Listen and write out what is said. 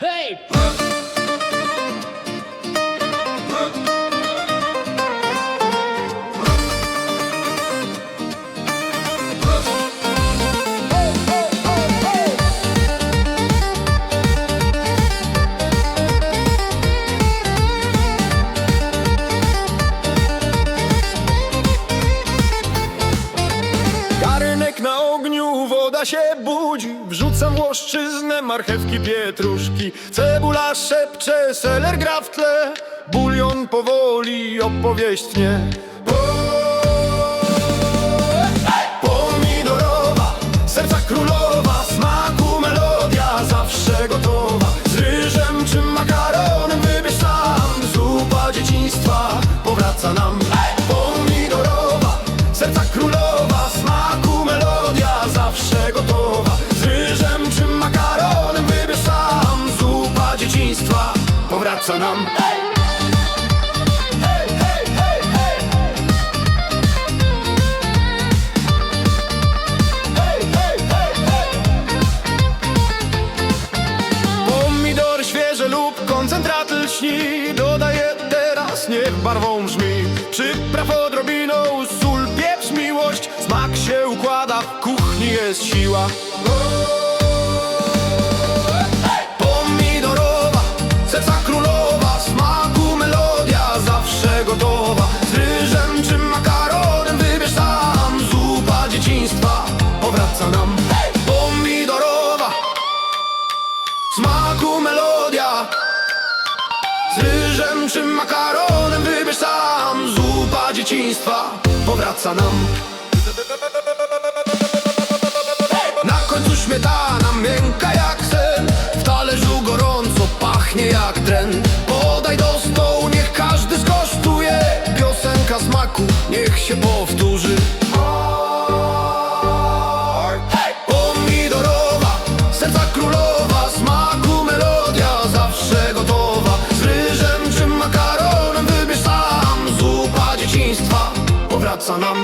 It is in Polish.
Hey! Woda się budzi. Wrzucam łoszczyznę, marchewki, pietruszki Cebula szepcze, seler gra w tle. Bulion powoli, opowieść tnie Po- Pomidorowa, serca królowa Smaku melodia, zawsze gotowa. Z ryżem czy makaronem, wybierz sam. Zupa dzieciństwa powraca nam hej, hej Pomidor świeże lub koncentrat lśni Dodaję teraz, niech barwą brzmi. Przypraw odrobiną, sól, pieprz, miłość Smak się układa, w kuchni jest siła powraca nam. Pomidorowa Smaku melodia. Z ryżem czy makaronem Wybierz sam. Zupa dzieciństwa Powraca nam. Na końcu śmietana miękka ryżem